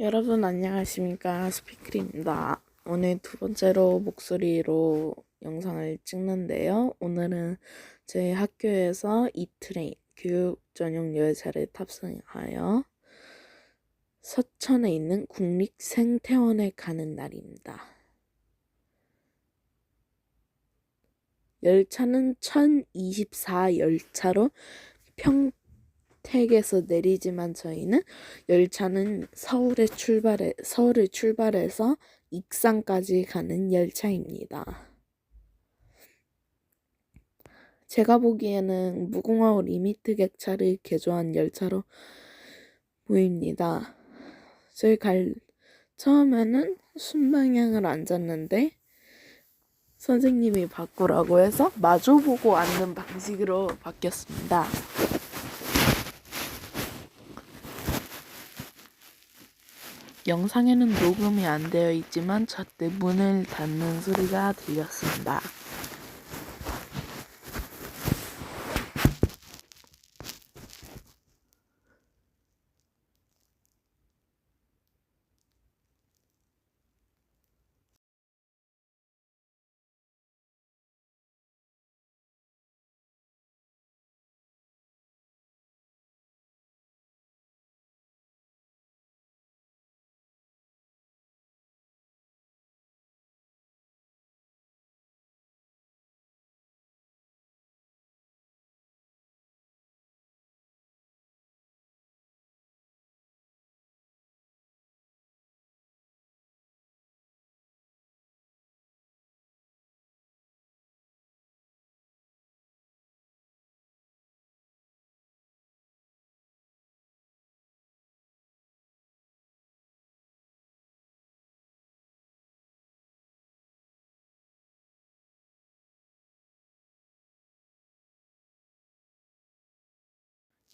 여러분 안녕하십니까 스피클입니다. 오늘 두 번째로 목소리로 영상을 찍는데요. 오늘은 저희 학교에서 이트레인 교육 전용 열차를 탑승하여 서천에 있는 국립생태원에 가는 날입니다. 열차는 1024 열차로 평 택에서 내리지만 저희는 열차는 서울에 출발해 서울을 출발해서 익산까지 가는 열차입니다. 제가 보기에는 무궁화호 리미트 객차를 개조한 열차로 보입니다. 저희 갈 처음에는 순방향을 앉았는데 선생님이 바꾸라고 해서 마주보고 앉는 방식으로 바뀌었습니다. 영상에는 녹음이 안 되어 있지만 저 때 문을 닫는 소리가 들렸습니다.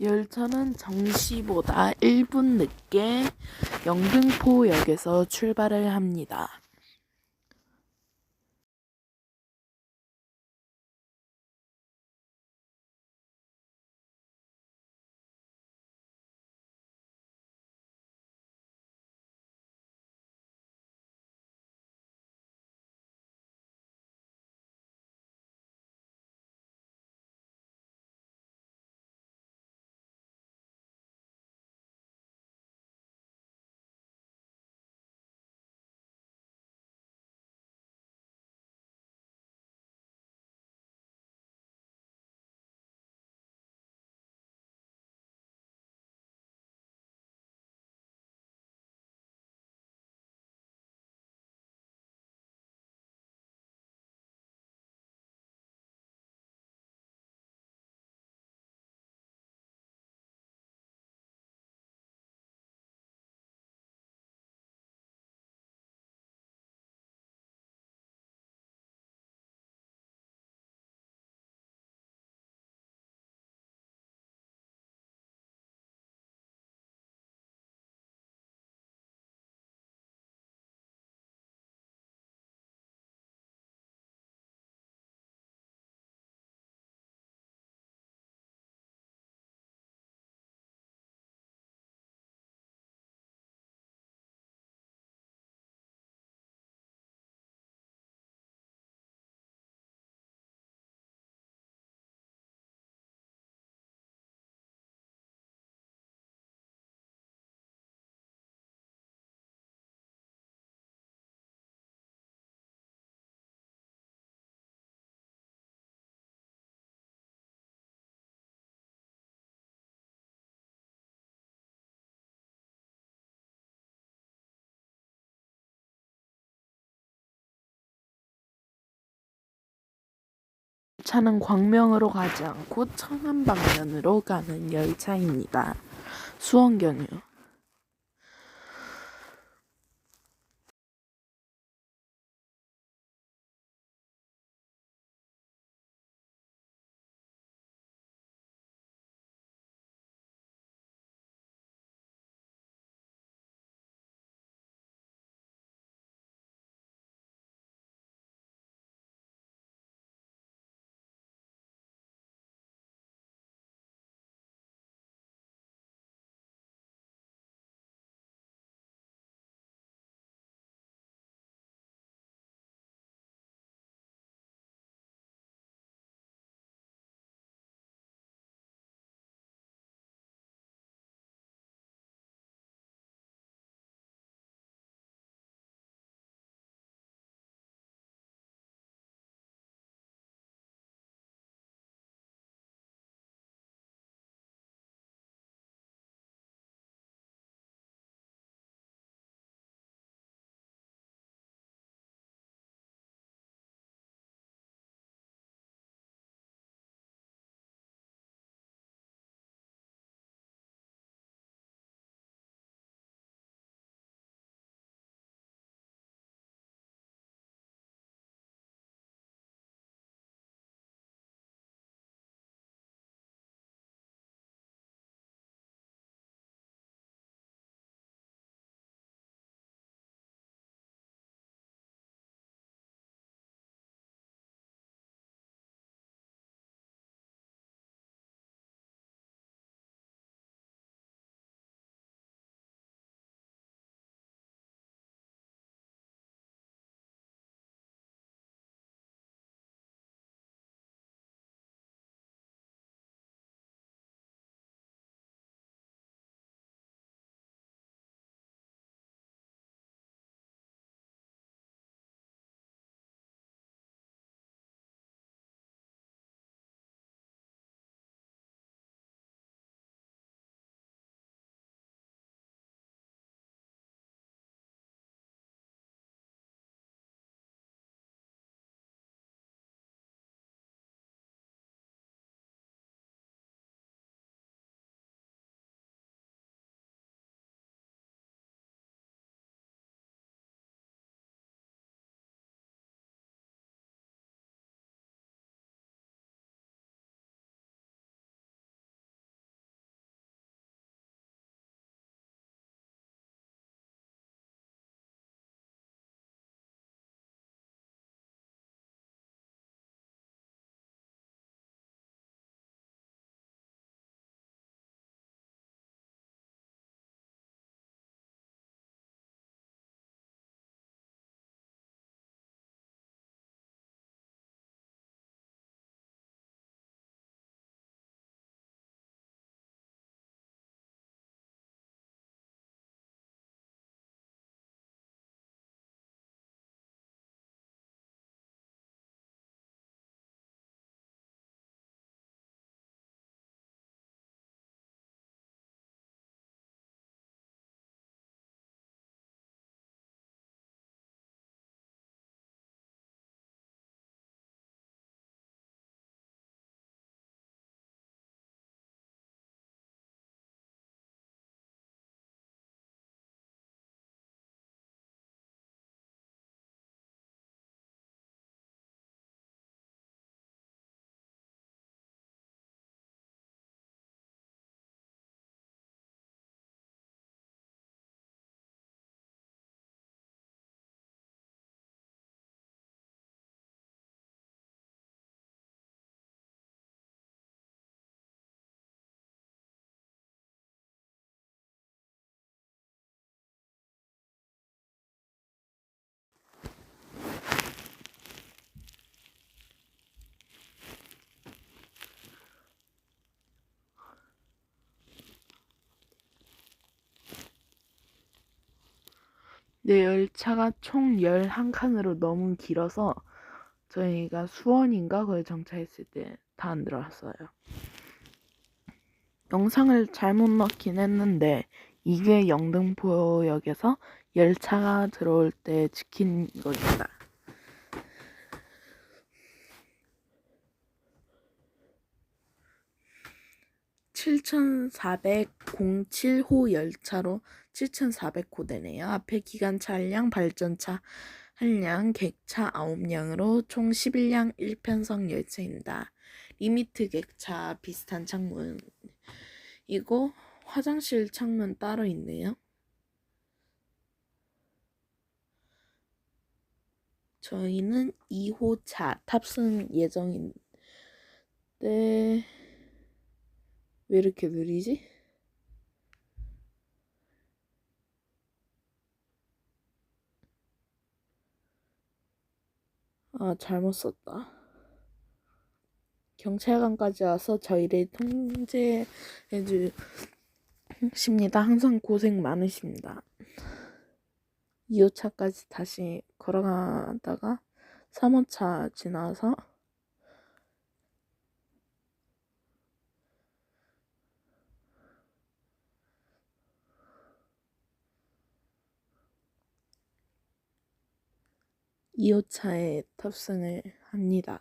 열차는 정시보다 1분 늦게 영등포역에서 출발을 합니다. 차는 광명으로 가지 않고 청안 방면으로 가는 열차입니다. 수원경유. 내 열차가 총 11칸으로 너무 길어서 저희가 수원인가 거기 정차했을 때 다 안 들어왔어요. 영상을 잘못 넣긴 했는데 이게 영등포역에서 열차가 들어올 때 찍힌 거입니다. (7407호) 열차로 (7400호 대네요) 앞에 기관차 한량 발전차 한량 객차 9량으로 총 11량 1편성 열차입니다. 리미트 객차 비슷한 창문 이거 화장실 창문 따로 있네요. 저희는 2호차 탑승 예정인데 왜 이렇게 느리지? 아, 잘못 썼다. 경찰관까지 와서 저희를 통제해 주십니다. 항상 고생 많으십니다. 2호차까지 다시 걸어가다가 3호차 지나서 이호차에 탑승을 합니다.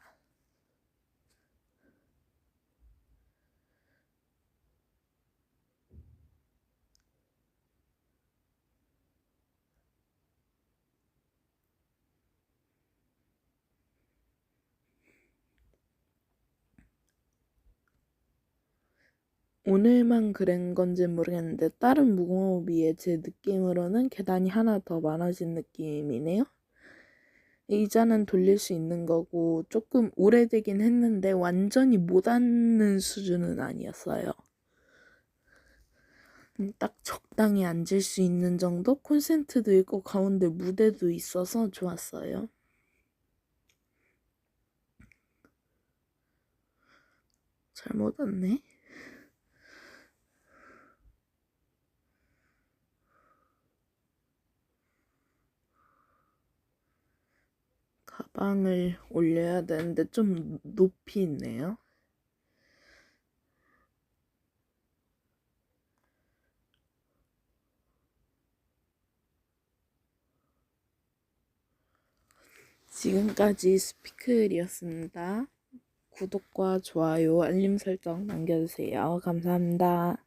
오늘만 그런 건지 모르겠는데 다른 무궁화호 비해 제 느낌으로는 계단이 하나 더 많아진 느낌이네요. 의자는 돌릴 수 있는 거고 조금 오래되긴 했는데 완전히 못 앉는 수준은 아니었어요. 음, 딱 적당히 앉을 수 있는 정도? 콘센트도 있고 가운데 무대도 있어서 좋았어요. 잘못 왔네. 가방을 올려야 되는데 좀 높이 있네요. 지금까지 스피클이었습니다. 구독과 좋아요, 알림 설정 남겨주세요. 감사합니다.